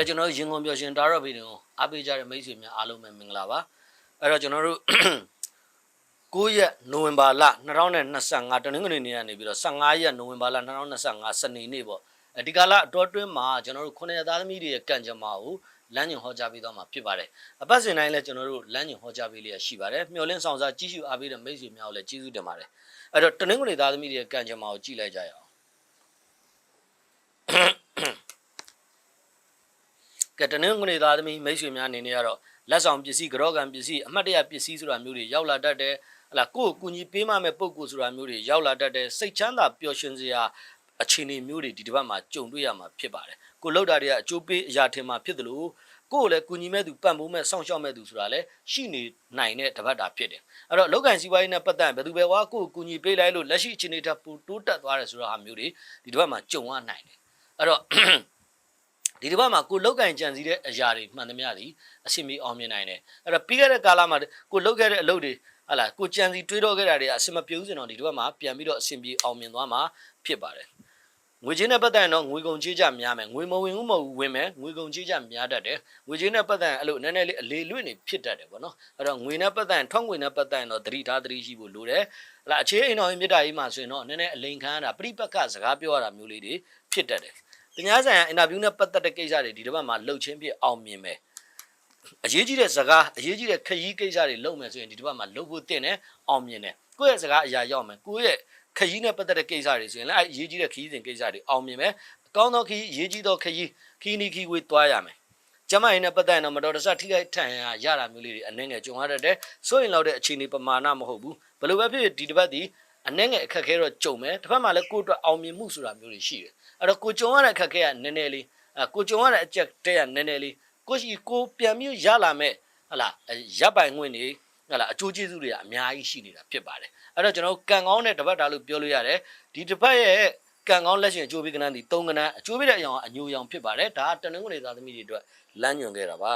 ကဲကျွန်တော်တို့ရင်ကုန်ပြောရှင်ဒါရော့ဗီဒီယိုအားပေးကြတဲ့မိတ်ဆွေများအားလုံးပဲမင်္ဂလာပါအဲ့တော့ကျွန်တော်တို့9ရက်နိုဝင်ဘာလ2025တနင်္ဂနွေနေ့ကနေပြီးတော့15ရက်နိုဝင်ဘာလ2025စနေနေ့ပေါ့အဒီကာလအတော်တွင်းမှာကျွန်တော်တို့ခုနှစ်ရက်သားသမီးတွေရဲ့ကံကြမ္မာကိုလမ်းညွန်ဟောကြားပေးသွားမှာဖြစ်ပါတယ်အပတ်စဉ်တိုင်းလည်းကျွန်တော်တို့လမ်းညွန်ဟောကြားပေးလျက်ရှိပါတယ်မျှော်လင့်ဆောင်စားကြီးစုအားပေးတဲ့မိတ်ဆွေများကိုလည်းကျေးဇူးတင်ပါတယ်အဲ့တော့တနင်္ဂနွေသားသမီးတွေရဲ့ကံကြမ္မာကိုကြည့်လိုက်ကြရအောင် ကဲတနင်္ဂနွေသားသမီးမိတ်ဆွေများအနေနဲ့ကတော့လက်ဆောင်ပစ္စည်းကြောကံပစ္စည်းအမှတ်တရပစ္စည်းဆိုတာမျိုးတွေရောက်လာတတ်တယ်ဟလာကိုယ့်ကိုကူညီပေးမမဲ့ပုံကိုယ်ဆိုတာမျိုးတွေရောက်လာတတ်တယ်စိတ်ချမ်းသာပျော်ရွှင်စရာအခြေအနေမျိုးတွေဒီတစ်ပတ်မှာကြုံတွေ့ရမှာဖြစ်ပါတယ်ကိုလောက်တာတွေကအကျိုးပေးအရာထင်မှာဖြစ်တယ်လို့ကိုယ်လည်းကူညီမဲ့သူပံ့ပိုးမဲ့စောင့်ရှောက်မဲ့သူဆိုတာလည်းရှိနေနိုင်တဲ့တစ်ပတ်တာဖြစ်တယ်အဲ့တော့လောက်ကန်စီးပွားရေးနဲ့ပတ်သက်ရင်ဘယ်သူပဲဝါကိုယ်ကူညီပေးလိုက်လို့လက်ရှိအခြေအနေထပ်ပိုတိုးတက်သွားတယ်ဆိုတော့ဟာမျိုးတွေဒီတစ်ပတ်မှာကြုံရနိုင်တယ်အဲ့တော့ ဒီတစ်ပတ်မှာကိုလောက်ကင်ကြံစည်တဲ့အရာတွေမှန်သမျှသည်အဆင်ပြေအောင်မြင်နိုင်တယ်အဲ့တော့ပြီးခဲ့တဲ့ကာလမှာကိုလောက်ခဲ့တဲ့အလုပ်တွေဟာလာကိုကြံစည်တွေးတော့ခဲ့တာတွေအဆင်မပြေဘူးဆိုတော့ဒီတစ်ပတ်မှာပြန်ပြီးတော့အဆင်ပြေအောင်မြင်သွားမှာဖြစ်ပါတယ်ငွေချင်းနဲ့ပတ်သက်ရင်တော့ငွေကုန်ကြေးကြများမယ်ငွေမဝင်ဘူးမဟုတ်ဘူးဝင်မယ်ငွေကုန်ကြေးကြများတတ်တယ်ငွေချင်းနဲ့ပတ်သက်ရင်အဲ့လိုနည်းနည်းလေးအလေလွင့်နေဖြစ်တတ်တယ်ပေါ့နော်အဲ့တော့ငွေနဲ့ပတ်သက်ရင်ထွက်ငွေနဲ့ပတ်သက်ရင်တော့သတိထားသတိရှိဖို့လိုတယ်ဟလာအခြေအိမ်တော်ရင်မြစ်တာကြီးမှာဆိုရင်တော့နည်းနည်းအလိန်ခံရတာပြိပက္ခစကားပြောရတာမျိုးလေးတွေဖြစ်တတ်တယ်။ တရားဆိုင်ရာအင်တာဗျူးနဲ့ပတ်သက်တဲ့ကိစ္စတွေဒီတစ်ပတ်မှာလှုပ်ချင်းပြအောင်မြင်မယ်။အရေးကြီးတဲ့စကားအရေးကြီးတဲ့ခရီးကိစ္စတွေလုပ်မယ်ဆိုရင်ဒီတစ်ပတ်မှာလုပ်ဖို့တင်တယ်အောင်မြင်တယ်။ကိုယ့်ရဲ့စကားအရာရောက်မယ်။ကိုယ့်ရဲ့ခရီးနဲ့ပတ်သက်တဲ့ကိစ္စတွေဆိုရင်လည်းအရေးကြီးတဲ့ခရီးစဉ်ကိစ္စတွေအောင်မြင်မယ်။အကောင်းသောခရီးအရေးကြီးသောခရီးခီးနီခီးဝေးသွားရမယ်။ကျမရင်နဲ့ပတ်သက်ရင်တော့မတော်တဆထိခိုက်ထန်ရရတာမျိုးလေးတွေအနေငယ်ကြုံရတတ်တယ်။စိုးရင်လောက်တဲ့အခြေအနေပမာဏမဟုတ်ဘူး။ဘယ်လိုပဲဖြစ်ဖြစ်ဒီတစ်ပတ်ဒီ အနေငယ်အခက်ခဲတော့ကြုံမယ်။တစ်ဖက်မှာလည်းကိုယ့်အတွက်အောင်မြင်မှုဆိုတာမျိုးတွေရှိတယ်။အဲ့တော့ကိုကြုံရတဲ့အခက်ခဲကနည်းနည်းလေးအဲကိုကြုံရတဲ့အချက်တဲကနည်းနည်းလေးကိုရှိကိုပြန်ပြီးရလာမဲ့ဟလာရပ်ပိုင်ငွေနေဟလာအကျိုးကျေးဇူးတွေကအများကြီးရှိနေတာဖြစ်ပါတယ်အဲ့တော့ကျွန်တော်ကံကောင်းတဲ့တပတ်တာလို့ပြောလို့ရတယ်ဒီတပတ်ရဲ့ကံကောင်းလက်ရှင်အကျိုးပေးကဏ္ဍဒီ၃ကဏ္ဍအကျိုးပေးတဲ့အရာကအညိုအယောင်ဖြစ်ပါတယ်ဒါကတနင်္ဂနွေသားသမီးတွေအတွက်လမ်းညွှန်ခဲ့တာပါ